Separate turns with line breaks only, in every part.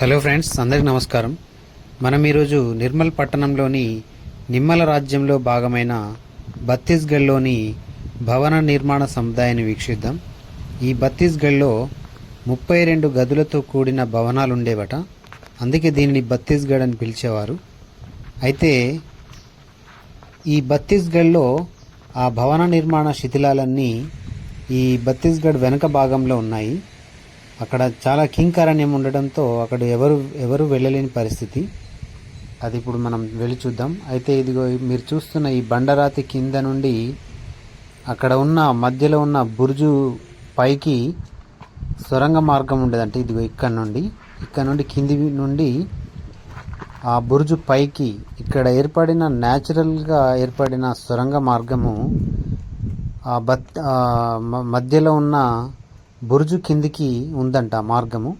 Hello friends అందరికి నమస్కారం. మనం ఈరోజు నిర్మల్ పట్టణంలోని నిమ్మల రాజ్యంలో భాగమైన బత్తీస్గఢ్లోని భవన నిర్మాణ సముదాయాన్ని వీక్షిద్దాం. ఈ బత్తీస్గఢ్లో ముప్పై రెండు గదులతో కూడిన భవనాలు ఉండేవట. అందుకే దీనిని బత్తీస్గఢ్ అని పిలిచేవారు. అయితే ఈ బత్తీస్గఢ్లో ఆ భవన నిర్మాణ శిథిలాలన్నీ ఈ బత్తీస్గఢ్ వెనుక భాగంలో ఉన్నాయి. అక్కడ చాలా కింకారణ్యం ఉండడంతో అక్కడ ఎవరు ఎవరు వెళ్ళలేని పరిస్థితి. అది ఇప్పుడు మనం వెళ్ళి చూద్దాం. అయితే ఇదిగో మీరు చూస్తున్న ఈ బండరాతి కింద నుండి అక్కడ ఉన్న మధ్యలో ఉన్న బుర్జు పైకి సొరంగ మార్గం ఉండేదంటే ఇదిగో ఇక్కడ నుండి. ఇక్కడ నుండి కింది నుండి ఆ బుర్జు పైకి ఇక్కడ ఏర్పడిన న్యాచురల్గా ఏర్పడిన సొరంగ మార్గము ఆ బత్ మధ్యలో ఉన్న బురుజు కిందికి ఉందంట మార్గము.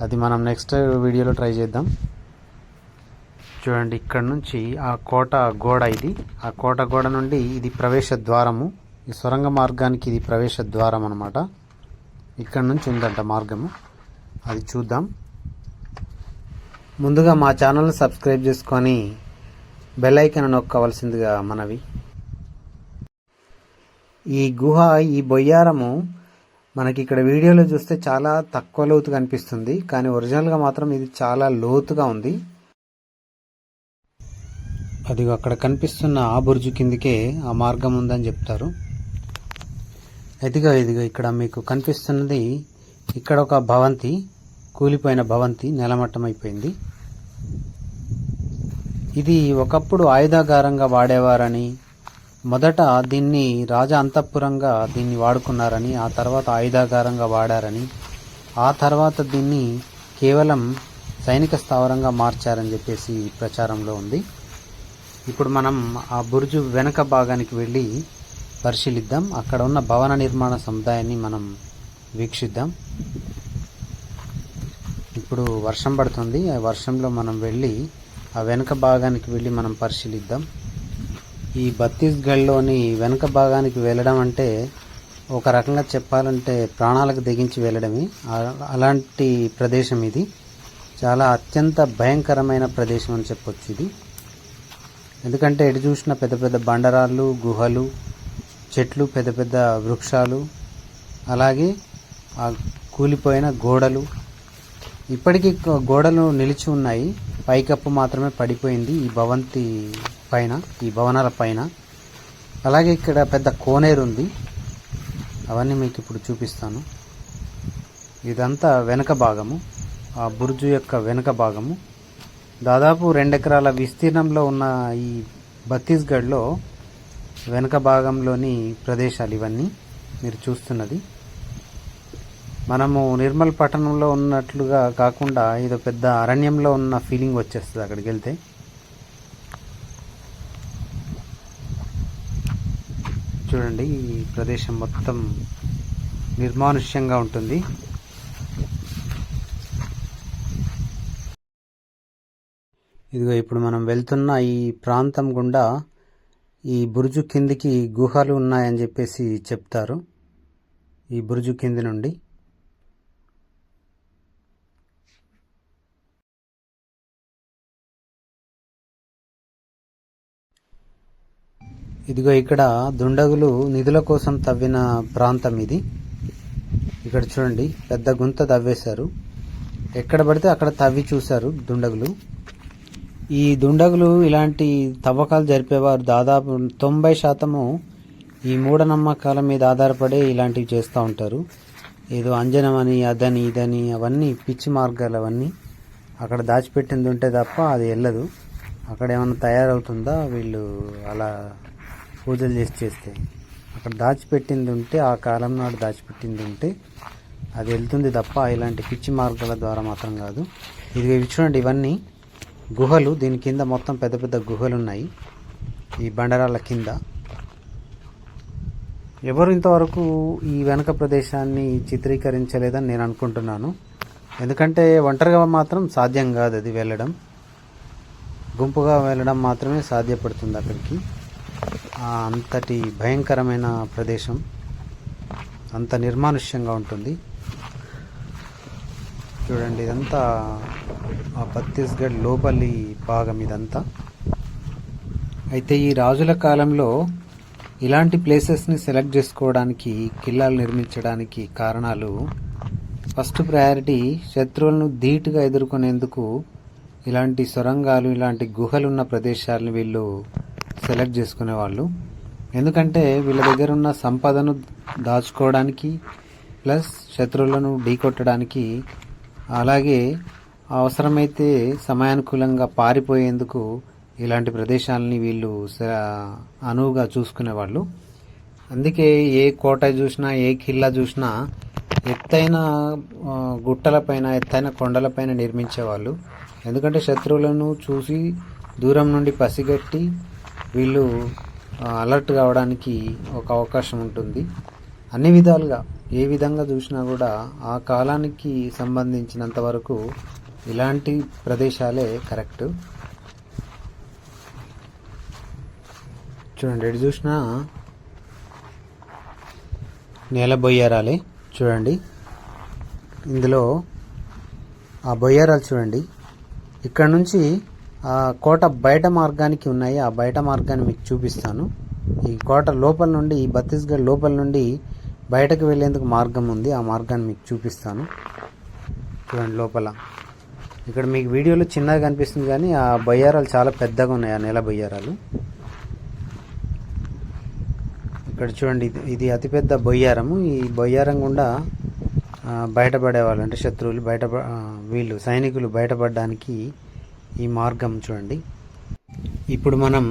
అది మనం నెక్స్ట్ వీడియోలో ట్రై చేద్దాం. చూడండి ఇక్కడ నుంచి ఆ కోట గోడ ఇది. ఆ కోట గోడ నుండి ఇది ప్రవేశ ద్వారము. ఈ సొరంగ మార్గానికి ఇది ప్రవేశ ద్వారం అనమాట ఇక్కడ నుంచి ఉందంట మార్గము. అది చూద్దాం. ముందుగా మా ఛానల్ని సబ్స్క్రైబ్ చేసుకొని బెల్ నొక్కవలసిందిగా మనవి. ఈ గుహ ఈ బొయ్యారము మనకి ఇక్కడ వీడియోలో చూస్తే చాలా తక్కువ లోతు కనిపిస్తుంది కానీ ఒరిజినల్గా మాత్రం ఇది చాలా లోతుగా ఉంది. అది అక్కడ కనిపిస్తున్న ఆ బుర్జు కిందికే ఆ మార్గం ఉందని చెప్తారు. ఇదిగో ఇదిగో ఇక్కడ మీకు కనిపిస్తున్నది ఇక్కడ ఒక భవంతి కూలిపోయిన భవంతి నెలమట్టం అయిపోయింది ఇది ఒకప్పుడు ఆయుధాగారంగా వాడేవారని మొదట దీన్ని రాజ అంతఃపురంగా దీన్ని వాడుకున్నారని ఆ తర్వాత ఆయుధాగారంగా వాడారని ఆ తర్వాత దీన్ని కేవలం సైనిక స్థావరంగా మార్చారని చెప్పేసి ప్రచారంలో ఉంది. ఇప్పుడు మనం ఆ బురుజు వెనక భాగానికి వెళ్ళి పరిశీలిద్దాం. అక్కడ ఉన్న భవన నిర్మాణ సముదాయాన్ని మనం వీక్షిద్దాం. ఇప్పుడు వర్షం పడుతుంది. ఆ వర్షంలో మనం వెళ్ళి ఆ వెనక భాగానికి వెళ్ళి మనం పరిశీలిద్దాం. ఈ ఛత్తీస్గఢ్లోని వెనుక భాగానికి వెళ్ళడం అంటే ఒక రకంగా చెప్పాలంటే ప్రాణాలకు తెగించి వెళ్ళడమే. అలాంటి ప్రదేశం ఇది. చాలా అత్యంత భయంకరమైన ప్రదేశం అని చెప్పొచ్చు ఇది. ఎందుకంటే ఎటు చూసిన పెద్ద పెద్ద బండరాళ్ళు గుహలు చెట్లు పెద్ద పెద్ద వృక్షాలు అలాగే ఆ కూలిపోయిన గోడలు. ఇప్పటికీ గోడలు నిలిచి ఉన్నాయి. పైకప్పు మాత్రమే పడిపోయింది ఈ భవంతి పైన ఈ భవనాల పైన. అలాగే ఇక్కడ పెద్ద కోనేరు ఉంది. అవన్నీ మీకు ఇప్పుడు చూపిస్తాను. ఇదంతా వెనక భాగము. ఆ బుర్జు యొక్క వెనుక భాగము. దాదాపు రెండు ఎకరాల విస్తీర్ణంలో ఉన్న ఈ ఛత్తీస్గఢ్లో వెనుక భాగంలోని ప్రదేశాలు ఇవన్నీ మీరు చూస్తున్నది. మనము నిర్మల్ పట్టణంలో ఉన్నట్లుగా కాకుండా ఏదో పెద్ద అరణ్యంలో ఉన్న ఫీలింగ్ వచ్చేస్తుంది అక్కడికి వెళ్తే. చూడండి ఈ ప్రదేశం మొత్తం నిర్మానుష్యంగా ఉంటుంది. ఇదిగో ఇప్పుడు మనం వెళ్తున్న ఈ ప్రాంతం గుండా ఈ బురుజు కిందికి గుహలు ఉన్నాయని చెప్పేసి చెప్తారు. ఈ బురుజు కింది నుండి ఇదిగో ఇక్కడ దుండగులు నిధుల కోసం తవ్విన ప్రాంతం ఇది. ఇక్కడ చూడండి పెద్ద గుంత తవ్వేశారు. ఎక్కడ పడితే అక్కడ తవ్వి చూశారు దుండగులు. ఈ దుండగులు ఇలాంటి తవ్వకాలు జరిపేవారు దాదాపు తొంభై శాతము ఈ మూఢనమ్మకాల మీద ఆధారపడి ఇలాంటివి చేస్తూ ఉంటారు. ఏదో అంజనం అని అదని ఇదని అవన్నీ పిచ్చి మార్గాలు అవన్నీ అక్కడ దాచిపెట్టింది ఉంటే తప్ప అది వెళ్ళదు. అక్కడ ఏమైనా తయారవుతుందా వీళ్ళు అలా పూజలు చేసి చేస్తే అక్కడ దాచిపెట్టింది ఉంటే ఆ కాలం నాడు దాచిపెట్టింది ఉంటే అది వెళ్తుంది తప్ప ఇలాంటి పిచ్చి మార్గాల ద్వారా మాత్రం కాదు. ఇది ఇవి చూడండి ఇవన్నీ. గుహలు దీని కింద మొత్తం పెద్ద పెద్ద గుహలు ఉన్నాయి ఈ బండరాల కింద. ఎవరు ఇంతవరకు ఈ వెనక ప్రదేశాన్ని చిత్రీకరించలేదని నేను అనుకుంటున్నాను. ఎందుకంటే ఒంటరిగా మాత్రం సాధ్యం కాదు అది వెళ్ళడం. గుంపుగా వెళ్ళడం మాత్రమే సాధ్యపడుతుంది అక్కడికి. అంతటి భయంకరమైన ప్రదేశం అంత నిర్మానుష్యంగా ఉంటుంది. చూడండి ఇదంతా ఆ ఛత్తీస్గఢ్ లోపలి భాగం ఇదంతా. అయితే ఈ రాజుల కాలంలో ఇలాంటి ప్లేసెస్ని సెలెక్ట్ చేసుకోవడానికి కిల్లాలు నిర్మించడానికి కారణాలు ఫస్ట్ ప్రయారిటీ శత్రువులను ధీటుగా ఎదుర్కొనేందుకు ఇలాంటి సొరంగాలు ఇలాంటి గుహలు ఉన్న ప్రదేశాలను వీళ్ళు సెలెక్ట్ చేసుకునేవాళ్ళు ఎందుకంటే వీళ్ళ దగ్గర ఉన్న సంపదను దాచుకోవడానికి ప్లస్ శత్రువులను ఢీకొట్టడానికి అలాగే అవసరమైతే సమయానుకూలంగా పారిపోయేందుకు ఇలాంటి ప్రదేశాలని వీళ్ళు స- అనువుగా చూసుకునేవాళ్ళు అందుకే ఏ కోట చూసినా ఏ కిల్లా చూసినా ఎత్తైన గుట్టలపైన ఎత్తైన కొండలపైన నిర్మించేవాళ్ళు ఎందుకంటే శత్రువులను చూసి దూరం నుండి పసిగట్టి వీళ్ళు అలర్ట్ కావడానికి ఒక అవకాశం ఉంటుంది. అన్ని విధాలుగా ఏ విధంగా చూసినా కూడా ఆ కాలానికి సంబంధించినంత వరకు ఇలాంటి ప్రదేశాలే కరెక్ట్. చూడండి ఎటు చూసినా నేల బొయ్యారాలే చూడండి. ఇందులో ఆ బొయ్యారాలు చూడండి. ఇక్కడ నుంచి కోట బయట మార్గానికి ఉన్నాయి. ఆ బయట మార్గాన్ని మీకు చూపిస్తాను. ఈ కోట లోపల నుండి ఈ ఛత్తీస్గఢ్ లోపల నుండి బయటకు వెళ్ళేందుకు మార్గం ఉంది. ఆ మార్గాన్ని మీకు చూపిస్తాను. చూడండి లోపల. ఇక్కడ మీకు వీడియోలో చిన్నగా కనిపిస్తుంది కానీ ఆ బొయ్యారాలు చాలా పెద్దగా ఉన్నాయి. ఆ నెల బొయ్యారాలు. ఇక్కడ చూడండి ఇది ఇది అతిపెద్ద బొయ్యారము. ఈ బొయ్యారం గుండా బయటపడేవాళ్ళు అంటే శత్రువులు బయట వీళ్ళు సైనికులు బయటపడడానికి ఈ మార్గం చూడండి. ఇప్పుడు మనం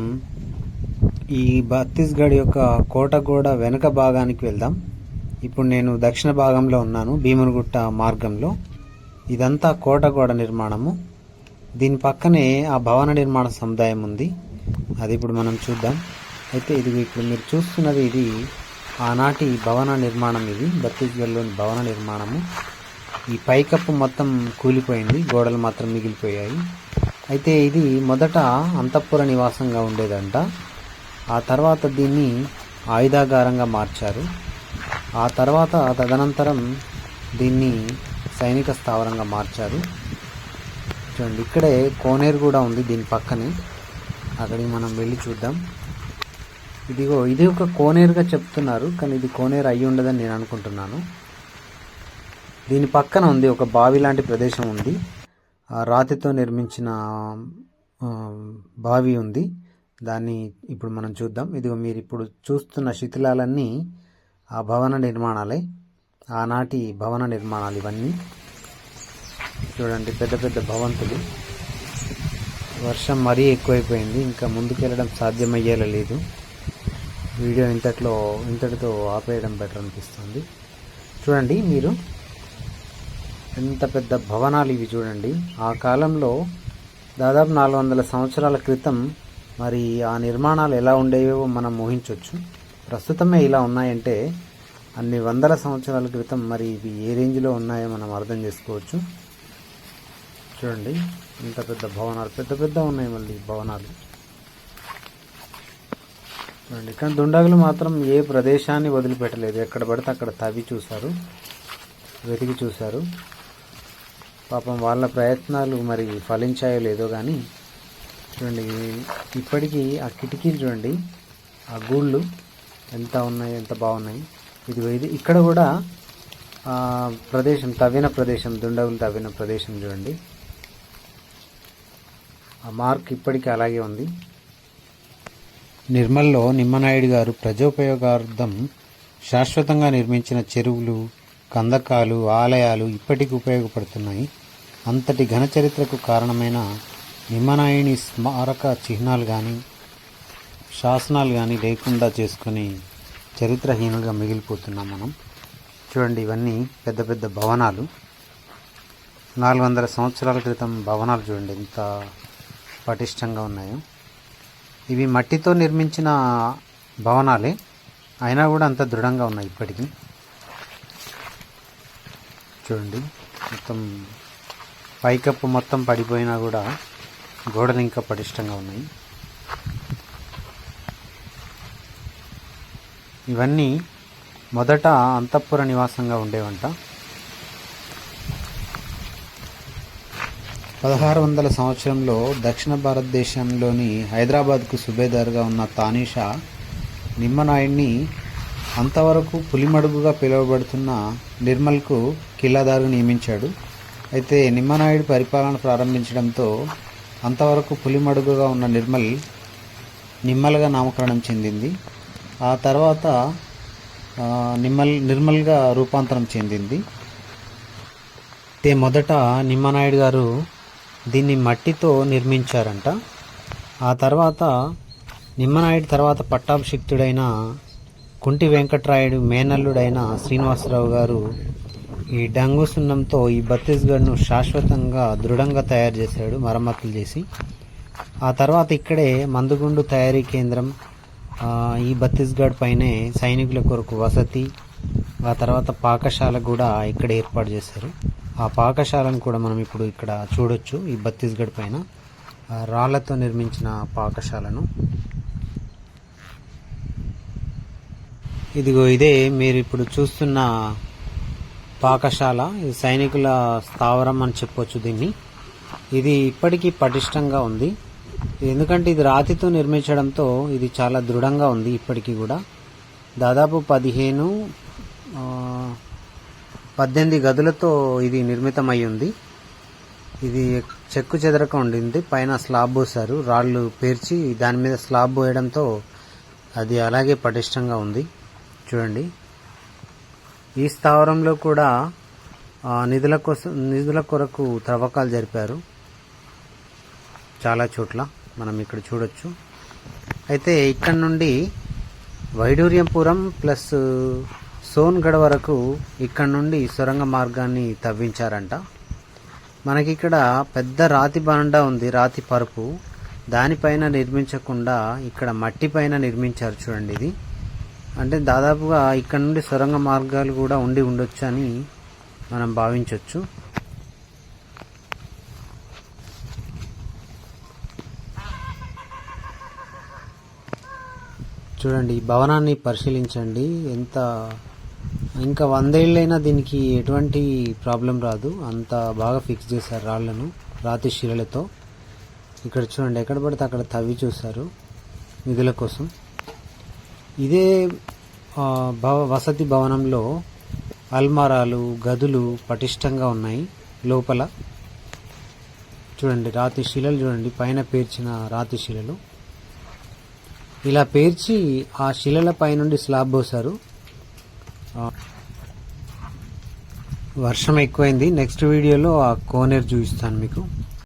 ఈ ఛత్తీస్గఢ్ యొక్క కోట గోడ వెనుక భాగానికి వెళ్దాం. ఇప్పుడు నేను దక్షిణ భాగంలో ఉన్నాను భీమనగుట్ట మార్గంలో. ఇదంతా కోట గోడ నిర్మాణము. దీని పక్కనే ఆ భవన నిర్మాణ సముదాయం ఉంది. అది ఇప్పుడు మనం చూద్దాం. అయితే ఇది ఇప్పుడు మీరు చూస్తున్నది ఇది ఆనాటి భవన నిర్మాణం ఇది ఛత్తీస్గఢ్లోని భవన నిర్మాణము. ఈ పైకప్పు మొత్తం కూలిపోయింది గోడలు మాత్రం మిగిలిపోయాయి. అయితే ఇది మొదట అంతఃపుర నివాసంగా ఉండేదంట. ఆ తర్వాత దీన్ని ఆయుధాగారంగా మార్చారు. ఆ తర్వాత తదనంతరం దీన్ని సైనిక స్థావరంగా మార్చారు. చూడండి ఇక్కడే కోనేరు కూడా ఉంది దీని పక్కనే. అక్కడికి మనం వెళ్ళి చూద్దాం. ఇదిగో ఇది ఒక కోనేరుగా చెప్తున్నారు కానీ ఇది కోనేరు అయి ఉండదని నేను అనుకుంటున్నాను. దీని పక్కన ఉంది ఒక బావి లాంటి ప్రదేశం ఉంది. రాతితో నిర్మించిన బావి ఉంది. దాన్ని ఇప్పుడు మనం చూద్దాం. ఇదిగో మీరు ఇప్పుడు చూస్తున్న శిథిలాలన్నీ ఆ భవన నిర్మాణాలే. ఆనాటి భవన నిర్మాణాలు ఇవన్నీ. చూడండి పెద్ద పెద్ద భవంతులు. వర్షం మరీ ఎక్కువైపోయింది. ఇంకా ముందుకెళ్ళడం సాధ్యమయ్యేలా లేదు. వీడియో ఇంతట్లో ఇంతటితో ఆపేయడం బెటర్ అనిపిస్తుంది. చూడండి మీరు. ఎంత పెద్ద భవనాలు ఇవి చూడండి. ఆ కాలంలో దాదాపు నాలుగు వందల సంవత్సరాల క్రితం మరి ఆ నిర్మాణాలు ఎలా ఉండేవో మనం ఊహించవచ్చు ప్రస్తుతమే ఇలా ఉన్నాయంటే అన్ని వందల సంవత్సరాల క్రితం మరి ఇవి ఏ రేంజ్లో ఉన్నాయో మనం అర్థం చేసుకోవచ్చు. చూడండి ఇంత పెద్ద భవనాలు పెద్ద పెద్ద ఉన్నాయి మళ్ళీ భవనాలు. చూడండి కానీ దుండగులు మాత్రం ఏ ప్రదేశాన్ని వదిలిపెట్టలేదు. ఎక్కడ పడితే అక్కడ తవ్వి చూశారు వెతికి చూశారు. పాపం వాళ్ళ ప్రయత్నాలు మరి ఫలించాయో లేదో కానీ చూడండి ఇప్పటికీ ఆ కిటికీలు చూడండి ఆ గూళ్ళు ఎంత ఉన్నాయి ఎంత బాగున్నాయి. ఇది ఇది ఇక్కడ కూడా ఆ ప్రదేశం తవ్విన ప్రదేశం దుండగులు తవ్విన ప్రదేశం చూడండి. ఆ మార్క్ ఇప్పటికీ అలాగే ఉంది. నిర్మల్లో నిమ్మనాయుడు గారు ప్రజోపయోగార్థం శాశ్వతంగా నిర్మించిన చెరువులు కందకాలు ఆలయాలు ఇప్పటికీ ఉపయోగపడుతున్నాయి. అంతటి ఘనచరిత్రకు కారణమైన నిమ్మనాయుని స్మారక చిహ్నాలు కానీ శాసనాలు కానీ లేకుండా చేసుకుని చరిత్రహీనులుగా మిగిలిపోతున్నాం మనం. చూడండి ఇవన్నీ పెద్ద పెద్ద భవనాలు. నాలుగు వందల సంవత్సరాల క్రితం భవనాలు చూడండి ఎంత పటిష్టంగా ఉన్నాయో. ఇవి మట్టితో నిర్మించిన భవనాలే అయినా కూడా అంత దృఢంగా ఉన్నాయి ఇప్పటికీ. చూడండి మొత్తం పైకప్పు మొత్తం పడిపోయినా కూడా గోడలు ఇంకా పటిష్టంగా ఉన్నాయి. ఇవన్నీ మొదట అంతఃపుర నివాసంగా ఉండేవంట. పదహారు వందల సంవత్సరంలో దక్షిణ భారతదేశంలోని హైదరాబాద్కు సుబేదార్గా ఉన్న తానీషా నిమ్మనాయుడిని అంతవరకు పులిమడుగుగా పిలువబడుతున్న నిర్మల్కు కిల్లాదారు నియమించాడు. అయితే నిమ్మనాయుడు పరిపాలన ప్రారంభించడంతో అంతవరకు పులిమడుగుగా ఉన్న నిర్మల్ నిమ్మల్గా నామకరణం చెందింది. ఆ తర్వాత నిమ్మల్ నిర్మల్గా రూపాంతరం చెందింది. అయితే మొదట నిమ్మనాయుడు గారు దీన్ని మట్టితో నిర్మించారంట. ఆ తర్వాత నిమ్మనాయుడు తర్వాత పట్టాభిషిక్తుడైన కుంటి వెంకట్రాయుడు మేనల్లుడైన శ్రీనివాసరావు గారు ఈ డంగు సున్నంతో ఈ ఛత్తీస్గఢ్ను శాశ్వతంగా దృఢంగా తయారు చేశాడు మరమ్మతులు చేసి. ఆ తర్వాత ఇక్కడే మందుగుండు తయారీ కేంద్రం ఈ ఛత్తీస్గఢ్ పైనే సైనికుల కొరకు వసతి ఆ తర్వాత పాకశాల కూడా ఇక్కడ ఏర్పాటు చేశారు. ఆ పాకశాలను కూడా మనం ఇప్పుడు ఇక్కడ చూడొచ్చు ఈ ఛత్తీస్గఢ్ పైన. రాళ్ళతో నిర్మించిన పాకశాలను. ఇదిగో ఇదే మీరు ఇప్పుడు చూస్తున్న పాకశాల ఇది సైనికుల స్థావరం అని చెప్పొచ్చు దీన్ని. ఇది ఇప్పటికీ పటిష్టంగా ఉంది. ఎందుకంటే ఇది రాతితో నిర్మించడంతో ఇది చాలా దృఢంగా ఉంది ఇప్పటికీ కూడా. దాదాపు పదిహేను పద్దెనిమిది గదులతో ఇది నిర్మితమై ఉంది ఇది చెక్కు చెదరక ఉండింది. పైన స్లాబ్ పోసారు రాళ్ళు పేర్చి దాని మీద స్లాబ్ పోయడంతో అది అలాగే పటిష్టంగా ఉంది. చూడండి. ఈ స్థావరంలో కూడా నిధుల కోసం నిధుల కొరకు త్రవ్వకాలు జరిపారు. చాలా చోట్ల మనం ఇక్కడ చూడొచ్చు. అయితే ఇక్కడ నుండి వైడూర్యంపురం ప్లస్ సోన్గఢ్ వరకు ఇక్కడ నుండి సొరంగ మార్గాన్ని తవ్వించారంట. మనకి ఇక్కడ పెద్ద రాతి బండ ఉంది రాతి పరుపు. దానిపైన నిర్మించకుండా ఇక్కడ మట్టి పైన నిర్మించారు చూడండి ఇది. అంటే దాదాపుగా ఇక్కడ నుండి సొరంగ మార్గాలు కూడా ఉండి ఉండొచ్చు అని మనం భావించవచ్చు చూడండి ఈ భవనాన్ని పరిశీలించండి. ఎంత ఇంకా వందేళ్ళైనా దీనికి ఎటువంటి ప్రాబ్లం రాదు. అంత బాగా ఫిక్స్ చేశారు రాళ్ళను రాతి శిలలతో. ఇక్కడ చూడండి ఎక్కడ పడితే అక్కడ తవ్వి చూశారు. నిధుల కోసం. ఇదే భవ వసతి భవనంలో అల్మారాలు గదులు పటిష్టంగా ఉన్నాయి. లోపల చూడండి రాతి శిలలు చూడండి పైన పేర్చిన రాతి శిలలు. ఇలా పేర్చి ఆ శిలల పైనుండి స్లాబ్ పోసారు వర్షం ఎక్కువైంది. నెక్స్ట్ వీడియోలో ఆ కోనేరు చూపిస్తాను మీకు.